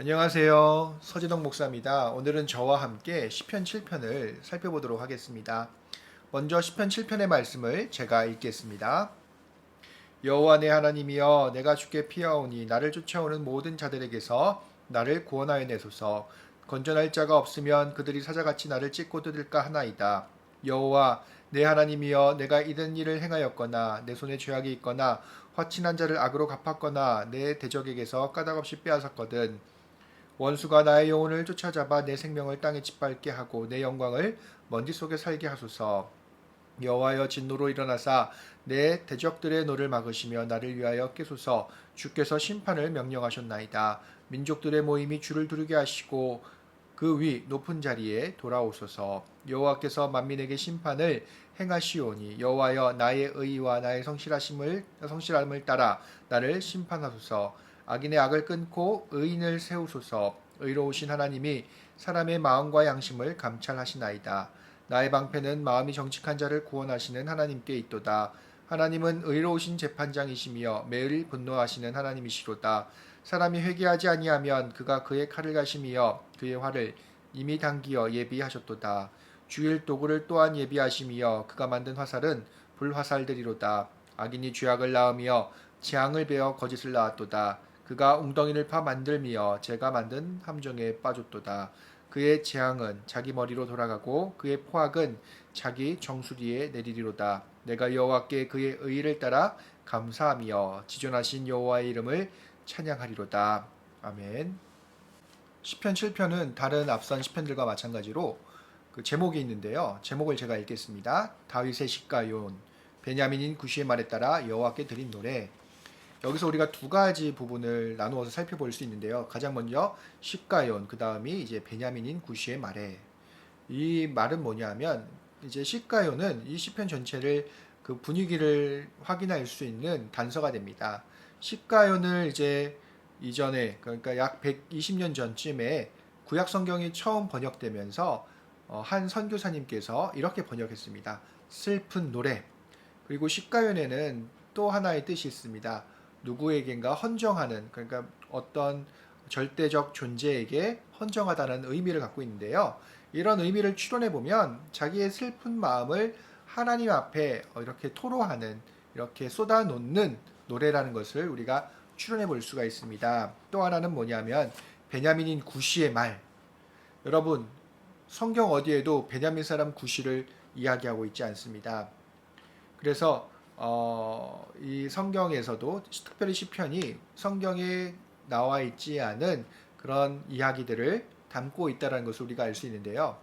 안녕하세요. 서진동 목사입니다. 오늘은 저와 함께 시편 7편을 살펴보도록 하겠습니다. 먼저 시편 7편의 말씀을 제가 읽겠습니다. 여호와 내 하나님이여 내가 주께 피하오니 나를 쫓아오는 모든 자들에게서 나를 구원하여 내소서 건전할 자가 없으면 그들이 사자같이 나를 찢고 뜯을까 하나이다. 여호와 내 하나님이여 내가 이른 일을 행하였거나 내 손에 죄악이 있거나 화친한 자를 악으로 갚았거나 내 대적에게서 까닭없이 빼앗았거든 원수가 나의 영혼을 쫓아잡아 내 생명을 땅에 짓밟게 하고 내 영광을 먼지 속에 살게 하소서. 여호와여 진노로 일어나사 내 대적들의 노를 막으시며 나를 위하여 깨소서. 주께서 심판을 명령하셨나이다. 민족들의 모임이 주를 두르게 하시고 그 위 높은 자리에 돌아오소서. 여호와께서 만민에게 심판을 행하시오니 여호와여 나의 의와 나의 성실하심을 성실함을 따라 나를 심판하소서. 악인의 악을 끊고 의인을 세우소서. 의로우신 하나님이 사람의 마음과 양심을 감찰하시나이다. 나의 방패는 마음이 정직한 자를 구원하시는 하나님께 있도다. 하나님은 의로우신 재판장이시며 매일 분노하시는 하나님이시로다. 사람이 회개하지 아니하면 그가 그의 칼을 가심이여 그의 활을 이미 당기어 예비하셨도다. 주일 도구를 또한 예비하심이여 그가 만든 화살은 불화살들이로다. 악인이 죄악을 낳으며 재앙을 베어 거짓을 낳았도다. 그가 웅덩이를 파 만들며 제가 만든 함정에 빠졌도다. 그의 재앙은 자기 머리로 돌아가고 그의 포악은 자기 정수리에 내리리로다. 내가 여호와께 그의 의를 따라 감사하며 지존하신 여호와의 이름을 찬양하리로다. 아멘. 시편 7편은 다른 앞선 시편들과 마찬가지로 그 제목이 있는데요. 제목을 제가 읽겠습니다. 다윗의 시가요온 베냐민인 구시의 말에 따라 여호와께 드린 노래 여기서 우리가 두 가지 부분을 나누어서 살펴볼 수 있는데요. 가장 먼저 시가연, 그 다음이 이제 베냐민인 구시의 말에 이 말은 뭐냐면 이제 시가연은 이 시편 전체를 그 분위기를 확인할 수 있는 단서가 됩니다. 시가연을 이제 이전에 그러니까 약 120년 전쯤에 구약 성경이 처음 번역되면서 어, 한 선교사님께서 이렇게 번역했습니다. 슬픈 노래. 그리고 시가연에는 또 하나의 뜻이 있습니다. 누구에겐가 헌정하는 그러니까 어떤 절대적 존재에게 헌정하다는 의미를 갖고 있는데요. 이런 의미를 추론해 보면 자기의 슬픈 마음을 하나님 앞에 이렇게 토로하는 이렇게 쏟아놓는 노래라는 것을 우리가 추론해 볼 수가 있습니다. 또 하나는 뭐냐면 베냐민인 구시의 말. 여러분 성경 어디에도 베냐민 사람 구시를 이야기하고 있지 않습니다. 그래서 어, 이 성경에서도 특별히 시편이 성경에 나와 있지 않은 그런 이야기들을 담고 있다는 것을 우리가 알 수 있는데요.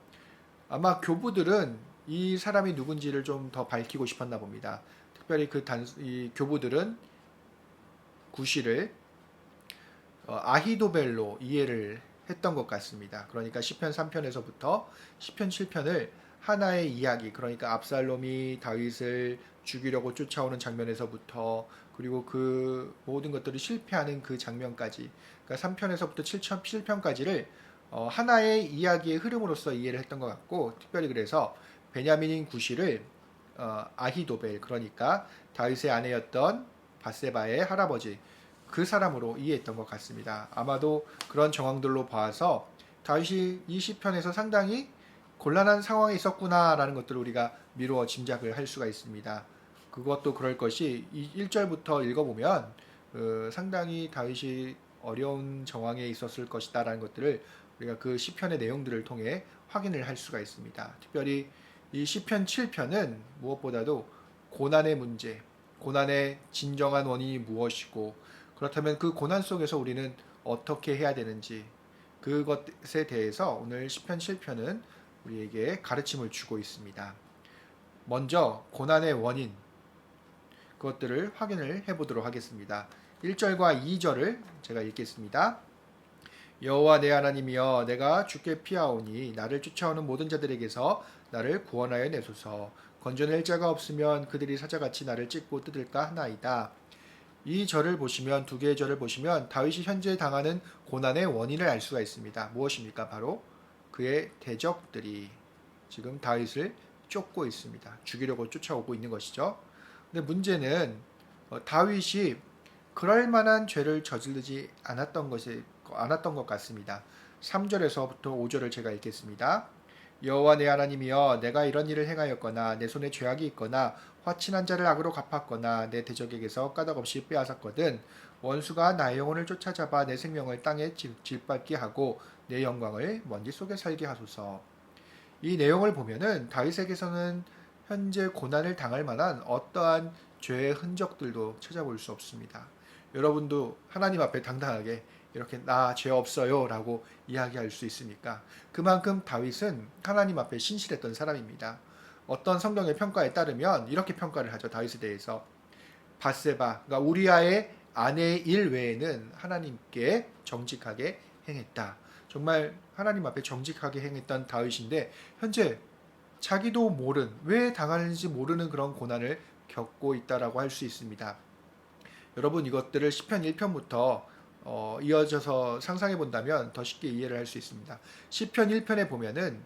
아마 교부들은 이 사람이 누군지를 좀 더 밝히고 싶었나 봅니다. 특별히 그 단, 이 교부들은 구시를 어, 아히도벨로 이해를 했던 것 같습니다. 그러니까 시편 3편에서부터 시편 7편을 하나의 이야기, 그러니까 압살롬이 다윗을 죽이려고 쫓아오는 장면에서부터 그리고 그 모든 것들이 실패하는 그 장면까지, 그러니까 3편에서부터 7편, 7편까지를 어, 하나의 이야기의 흐름으로서 이해를 했던 것 같고, 특별히 그래서 베냐민인 구시를 어, 아히도벨, 그러니까 다윗의 아내였던 바세바의 할아버지, 그 사람으로 이해했던 것 같습니다. 아마도 그런 정황들로 봐서 다윗이 이 시편에서 상당히 곤란한 상황에 있었구나라는 것들을 우리가 미루어 짐작을 할 수가 있습니다. 그것도 그럴 것이 이 1절부터 읽어보면 그 상당히 다윗이 어려운 정황에 있었을 것이다라는 것들을 우리가 그 시편의 내용들을 통해 확인을 할 수가 있습니다. 특별히 이 시편 7편은 무엇보다도 고난의 문제, 고난의 진정한 원인이 무엇이고 그렇다면 그 고난 속에서 우리는 어떻게 해야 되는지 그것에 대해서 오늘 시편 7편은 우리에게 가르침을 주고 있습니다. 먼저 고난의 원인 그것들을 확인을 해 보도록 하겠습니다. 1절과 2절을 제가 읽겠습니다. 여호와 내 하나님이여 내가 주께 피하오니 나를 쫓아오는 모든 자들에게서 나를 구원하여 내소서 건져낼 자가 없으면 그들이 사자같이 나를 찢고 뜯을까 하나이다. 이 절을 보시면 두 개의 절을 보시면 다윗이 현재 당하는 고난의 원인을 알 수가 있습니다. 무엇입니까? 바로 그의 대적들이 지금 다윗을 쫓고 있습니다. 죽이려고 쫓아오고 있는 것이죠. 근데 문제는 어, 다윗이 그럴 만한 죄를 저지르지 않았던 것에 않았던 것 같습니다. 3절에서부터 5절을 제가 읽겠습니다. 여호와 내 하나님이여 내가 이런 일을 행하였거나 내 손에 죄악이 있거나 화친한 자를 악으로 갚았거나 내 대적에게서 까닭없이 빼앗았거든 원수가 나의 영혼을 쫓아잡아 내 생명을 땅에 질- 질밟게 하고 내 영광을 먼지 속에 살게 하소서. 이 내용을 보면은 다윗에게서는 현재 고난을 당할 만한 어떠한 죄의 흔적들도 찾아볼 수 없습니다. 여러분도 하나님 앞에 당당하게 이렇게 나 죄 없어요 라고 이야기할 수 있습니까? 그만큼 다윗은 하나님 앞에 신실했던 사람입니다. 어떤 성경의 평가에 따르면 이렇게 평가를 하죠. 다윗에 대해서 바세바, 그러니까 우리아의 아내의 일 외에는 하나님께 정직하게 행했다. 정말 하나님 앞에 정직하게 행했던 다윗인데 현재 자기도 모른 왜 당하는지 모르는 그런 고난을 겪고 있다라고 할 수 있습니다. 여러분 이것들을 시편 1편부터 어, 이어져서 상상해 본다면 더 쉽게 이해를 할 수 있습니다. 시편 1편에 보면은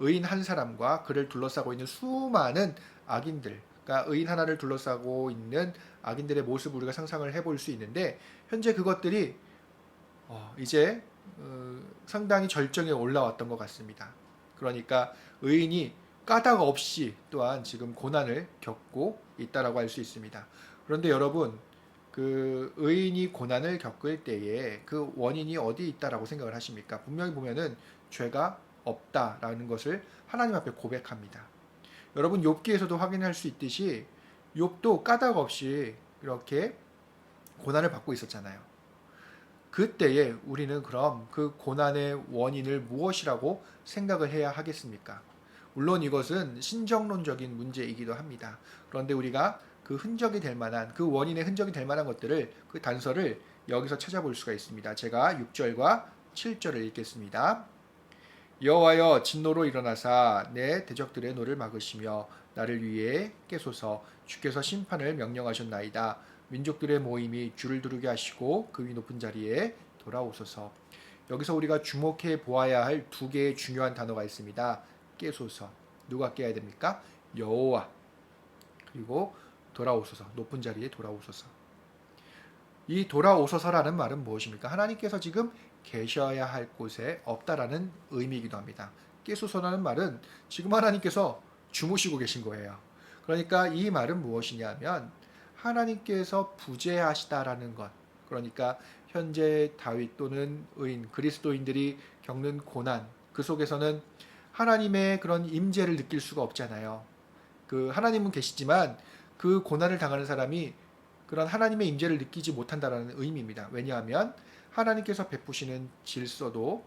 의인 한 사람과 그를 둘러싸고 있는 수많은 악인들, 그러니까 의인 하나를 둘러싸고 있는 악인들의 모습을 우리가 상상을 해볼 수 있는데 현재 그것들이 어, 이제 어, 상당히 절정에 올라왔던 것 같습니다. 그러니까 의인이 까닭 없이 또한 지금 고난을 겪고 있다라고 할 수 있습니다. 그런데 여러분 그 의인이 고난을 겪을 때에 그 원인이 어디 있다라고 생각을 하십니까? 분명히 보면은 죄가 없다라는 것을 하나님 앞에 고백합니다. 여러분 욥기에서도 확인할 수 있듯이 욥도 까닭 없이 이렇게 고난을 받고 있었잖아요. 그때에 우리는 그럼 그 고난의 원인을 무엇이라고 생각을 해야 하겠습니까? 물론 이것은 신정론적인 문제이기도 합니다. 그런데 우리가 그 흔적이 될 만한 그 원인의 흔적이 될 만한 것들을 그 단서를 여기서 찾아볼 수가 있습니다. 제가 6절과 7절을 읽겠습니다. 여호와여 진노로 일어나사 내 대적들의 노를 막으시며 나를 위해 깨소서 주께서 심판을 명령하셨나이다. 민족들의 모임이 줄을 두르게 하시고 그 위 높은 자리에 돌아오소서. 여기서 우리가 주목해 보아야 할 두 개의 중요한 단어가 있습니다. 깨소서. 누가 깨야 됩니까? 여호와. 그리고 돌아오소서. 높은 자리에 돌아오소서. 이 돌아오소서라는 말은 무엇입니까? 하나님께서 지금 계셔야 할 곳에 없다라는 의미이기도 합니다. 깨소서라는 말은 지금 하나님께서 주무시고 계신 거예요. 그러니까 이 말은 무엇이냐면 하나님께서 부재하시다라는 것. 그러니까 현재 다윗 또는 의인 그리스도인들이 겪는 고난 그 속에서는 하나님의 그런 임재를 느낄 수가 없잖아요. 그 하나님은 계시지만 그 고난을 당하는 사람이 그런 하나님의 임재를 느끼지 못한다라는 의미입니다. 왜냐하면 하나님께서 베푸시는 질서도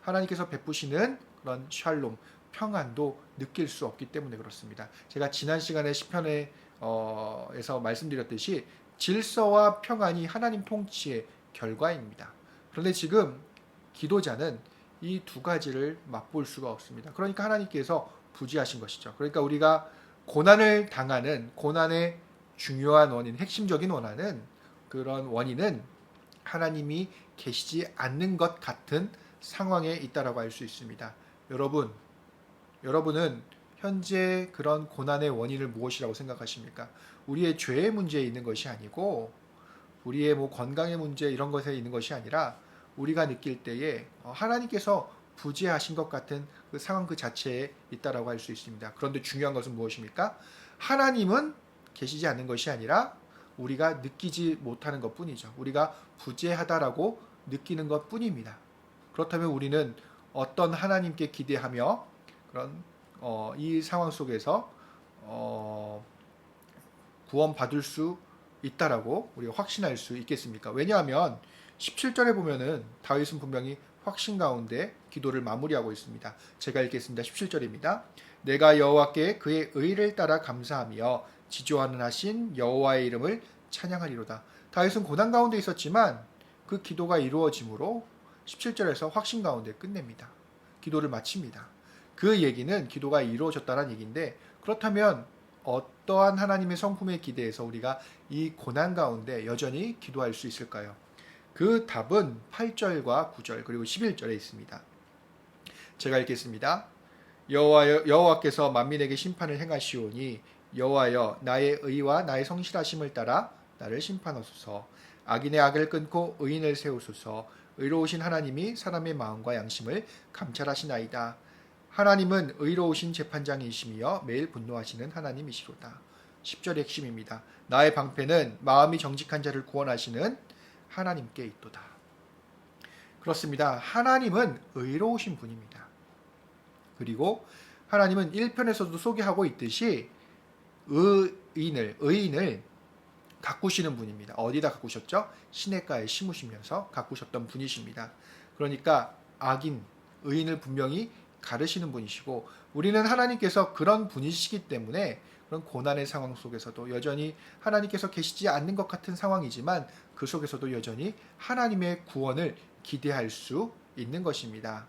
하나님께서 베푸시는 그런 샬롬 평안도 느낄 수 없기 때문에 그렇습니다. 제가 지난 시간에 시편에 어, 에서 말씀드렸듯이 질서와 평안이 하나님 통치의 결과입니다. 그런데 지금 기도자는 이 두 가지를 맛볼 수가 없습니다. 그러니까 하나님께서 부지하신 것이죠. 그러니까 우리가 고난을 당하는 고난의 중요한 원인, 핵심적인 원한은 그런 원인은 하나님이 계시지 않는 것 같은 상황에 있다라고 할수 있습니다. 여러분, 여러분은 현재 그런 고난의 원인을 무엇이라고 생각하십니까? 우리의 죄의 문제에 있는 것이 아니고 우리의 뭐 건강의 문제 이런 것에 있는 것이 아니라 우리가 느낄 때에 어, 하나님께서 부재하신 것 같은 그 상황 그 자체에 있다라고 할 수 있습니다. 그런데 중요한 것은 무엇입니까? 하나님은 계시지 않는 것이 아니라 우리가 느끼지 못하는 것 뿐이죠. 우리가 부재하다라고 느끼는 것 뿐입니다. 그렇다면 우리는 어떤 하나님께 기대하며 그런 어, 이 상황 속에서 어, 구원 받을 수 있다라고 우리가 확신할 수 있겠습니까? 왜냐하면 17절에 보면은 다윗은 분명히 확신 가운데 기도를 마무리하고 있습니다. 제가 읽겠습니다. 17절입니다. 내가 여호와께 그의 의를 따라 감사하며 지조하는 하신 여호와의 이름을 찬양하리로다. 다윗은 고난 가운데 있었지만 그 기도가 이루어짐으로 17절에서 확신 가운데 끝냅니다. 기도를 마칩니다. 그 얘기는 기도가 이루어졌다는 얘기인데 그렇다면 어떠한 하나님의 성품에 기대해서 우리가 이 고난 가운데 여전히 기도할 수 있을까요? 그 답은 8절과 9절 그리고 11절에 있습니다. 제가 읽겠습니다. 여호와 여호와께서 만민에게 심판을 행하시오니 여호와여 나의 의와 나의 성실하심을 따라 나를 심판하소서 악인의 악을 끊고 의인을 세우소서 의로우신 하나님이 사람의 마음과 양심을 감찰하시나이다. 하나님은 의로우신 재판장이시며 매일 분노하시는 하나님이시로다. 10절의 핵심입니다. 나의 방패는 마음이 정직한 자를 구원하시는 하나님께 있도다. 그렇습니다. 하나님은 의로우신 분입니다. 그리고 하나님은 1편에서도 소개하고 있듯이 의인을 의인을 가꾸시는 분입니다. 어디다 가꾸셨죠? 시냇가에 심으시면서 가꾸셨던 분이십니다. 그러니까 악인 의인을 분명히 가르시는 분이시고 우리는 하나님께서 그런 분이시기 때문에 그런 고난의 상황 속에서도 여전히 하나님께서 계시지 않는 것 같은 상황이지만 그 속에서도 여전히 하나님의 구원을 기대할 수 있는 것입니다.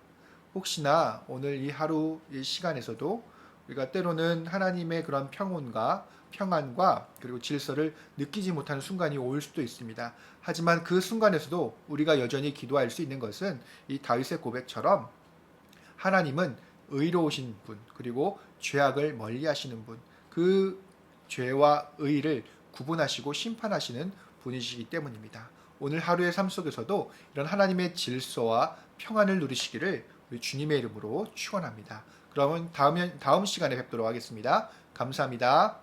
혹시나 오늘 이 하루 이 시간에서도 우리가 때로는 하나님의 그런 평온과 평안과 그리고 질서를 느끼지 못하는 순간이 올 수도 있습니다. 하지만 그 순간에서도 우리가 여전히 기도할 수 있는 것은 이 다윗의 고백처럼 하나님은 의로우신 분, 그리고 죄악을 멀리 하시는 분, 그 죄와 의를 구분하시고 심판하시는 분이시기 때문입니다. 오늘 하루의 삶 속에서도 이런 하나님의 질서와 평안을 누리시기를 우리 주님의 이름으로 축원합니다. 그러면 다음 다음 시간에 뵙도록 하겠습니다. 감사합니다.